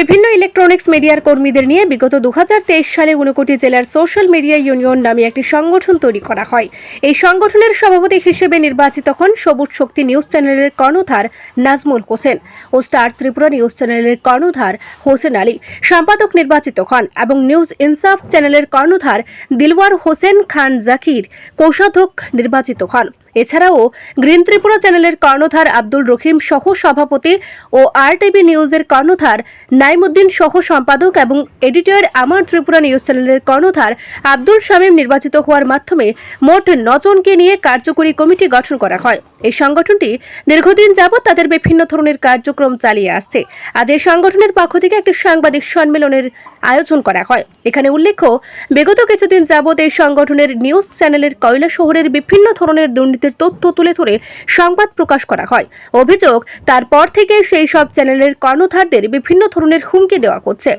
বিভিন্ন ইলেকট্রনিক্স মিডিয়ার কর্মীদের নিয়ে বিগত দু হাজার তেইশ সালে ঊনকোটি জেলার সোশ্যাল মিডিয়া ইউনিয়ন নামে একটি সংগঠন তৈরি করা হয়। এই সংগঠনের সভাপতি হিসেবে নির্বাচিত হন সবুজ শক্তি নিউজ চ্যানেলের কর্ণধার নাজমুল হোসেন ও স্টার ত্রিপুরা নিউজ চ্যানেলের কর্ণধার হোসেন আলী। সম্পাদক নির্বাচিত হন এবং নিউজ ইনসাফ চ্যানেলের কর্ণধার দিলওয়ার হোসেন খান জাকির কোষাধ্যক্ষ নির্বাচিত হন। এছাড়াও গ্রিন ত্রিপুরা চ্যানেলের কর্ণধার আব্দুল রহিম সহ সভাপতি ও আর টিভি নিউজের কর্ণধার নাইমুদ্দিন সহ সম্পাদক এবং এডিটর আমার ত্রিপুরা নিউজ চ্যানেলের কর্ণধার আব্দুল শামীম নির্বাচিত হওয়ার মাধ্যমে মোট নজনকে নিয়ে কার্যকরী কমিটি গঠন করা হয়। এই সংগঠনটি দীর্ঘদিন যাবৎ তাদের বিভিন্ন ধরনের কার্যক্রম চালিয়ে আসছে। আজ এই সংগঠনের পক্ষ থেকে একটি সাংবাদিক সম্মেলনের আয়োজন করা হয়। এখানে উল্লেখ্য, বিগত কিছুদিন যাবৎ এই সংগঠনের নিউজ চ্যানেলের কয়লা শহরের বিভিন্ন ধরনের দুর্নীতির তথ্য তুলে ধরে সংবাদ প্রকাশ করা হয়। অভিযোগ, তারপর থেকে সেই সব চ্যানেলের কর্ণধারদের বিভিন্ন ধরনের হুমকি দেওয়া করছে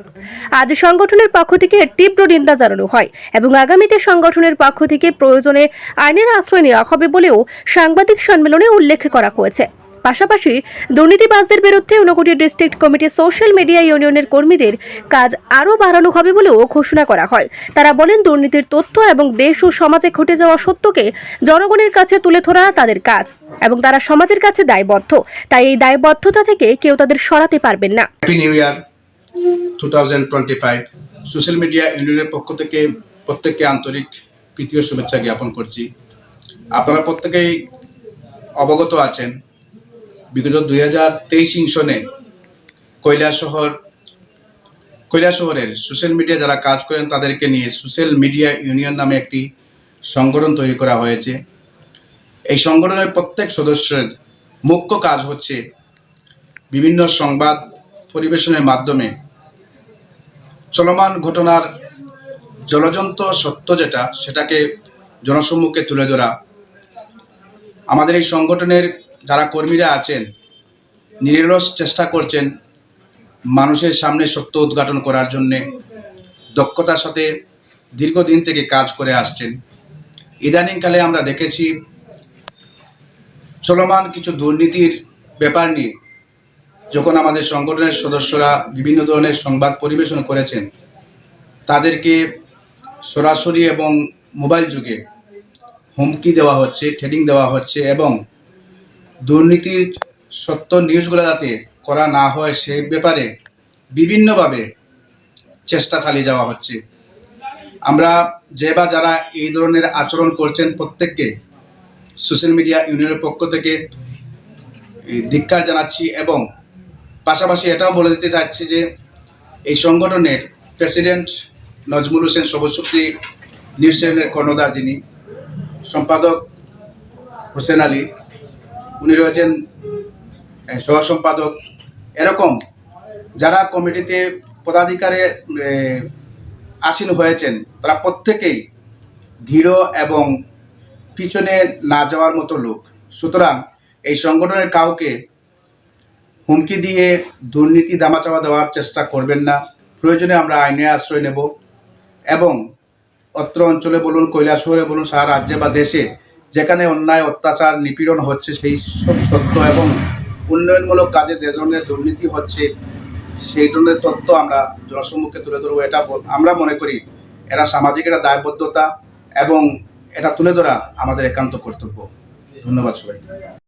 আজ সংগঠনের পক্ষ থেকে তীব্র নিন্দা জানানো হয় এবং আগামীতে সংগঠনের পক্ষ থেকে প্রয়োজনে আইনের আশ্রয় নেওয়া হবে বলেও সাংবাদিক সম্মেলনে উল্লেখ করা হয়েছে। পাশাপাশি দুর্নীতিবাজদের বিরুদ্ধে Unakoti district committee social media ইউনিয়নের কর্মীদের কাজ আরও বাড়ানো হবে বলেও ঘোষণা করা হয়। তারা বলেন, দুর্নীতির তথ্য এবং দেশ ও সমাজে ঘটে যাওয়া সত্যকে জনগণের কাছে তুলে ধরা তাদের কাজ এবং তারা সমাজের কাছে দায়বদ্ধ। তাই এই দায়বদ্ধতা থেকে কেউ তাদের সরাতে পারবেন না। টু সোশ্যাল মিডিয়া ইউনিয়নের পক্ষ থেকে প্রত্যেককে আন্তরিক প্রীতি ও শুভেচ্ছা জ্ঞাপন করছি। আপনারা প্রত্যেকেই অবগত আছেন বিগত দুই হাজার তেইশ সনে কৈলাসহর শহরের সোশ্যাল মিডিয়া যারা কাজ করেন তাদেরকে নিয়ে সোশ্যাল মিডিয়া ইউনিয়ন নামে একটি সংগঠন তৈরি করা হয়েছে। এই সংগঠনের প্রত্যেক সদস্যের মুখ্য কাজ হচ্ছে বিভিন্ন সংবাদ পরিবেশনের মাধ্যমে চলমান ঘটনার জলজন্ত সত্য যেটা, সেটাকে জনসম্মুখে তুলে ধরা। আমাদের এই সংগঠনের যারা কর্মীরা আছেন, নিরলস চেষ্টা করছেন মানুষের সামনে সত্য উদ্ঘাটন করার জন্যে, দক্ষতার সাথে দীর্ঘদিন থেকে কাজ করে আসছেন। ইদানিংকালে আমরা দেখেছি চলমান কিছু দুর্নীতির ব্যাপার নিয়ে যখন আমাদের সংগঠনের সদস্যরা বিভিন্ন ধরনের সংবাদ পরিবেশন করেছেন, তাদেরকে সরাসরি এবং মোবাইল যুগে হুমকি দেওয়া হচ্ছে ট্রেডিং দেওয়া হচ্ছে এবং দুর্নীতির সত্য নিউজগুলো যাতে করা না হয় সে ব্যাপারে বিভিন্নভাবে চেষ্টা চালিয়ে যাওয়া হচ্ছে। আমরা যে বা যারা এই ধরনের আচরণ করছেন প্রত্যেককে সোশ্যাল মিডিয়া ইউনিয়নের পক্ষ থেকে ধিক্কার জানাচ্ছি এবং পাশাপাশি এটাও বলে দিতে চাচ্ছি যে এই সংগঠনের প্রেসিডেন্ট নজমুল হোসেন সবশক্তি নিউজ চ্যানেলের কর্ণধার যিনি, সম্পাদক হোসেন আলী উনি রয়েছেন সহ সম্পাদক এরকম যারা কমিটিতে পদাধিকারে আসীন হয়েছেন, তারা প্রত্যেকেই ধীর এবং পিছনে না যাওয়ার মতো লোক। সুতরাং এই সংগঠনের কাউকে হুমকি দিয়ে দুর্নীতি, দামাচাওয়া দেওয়ার চেষ্টা করবেন না। প্রয়োজনে আমরা আইনে আশ্রয় নেব এবং অত্র অঞ্চলে বলুন, কৈলাসহরে বলুন, সারা রাজ্যে বা দেশে যেখানে অন্যায়, অত্যাচার, নিপীড়ন হচ্ছে, সেই সব সত্য এবং উন্নয়নমূলক কাজে যে ধরনের দুর্নীতি হচ্ছে, সেই ধরনের তথ্য আমরা জনসম্মুখে তুলে ধরবো। এটা আমরা মনে করি এরা সামাজিক এটা দায়বদ্ধতা এবং এটা তুলে ধরা আমাদের একান্ত কর্তব্য। ধন্যবাদ সবাইকে।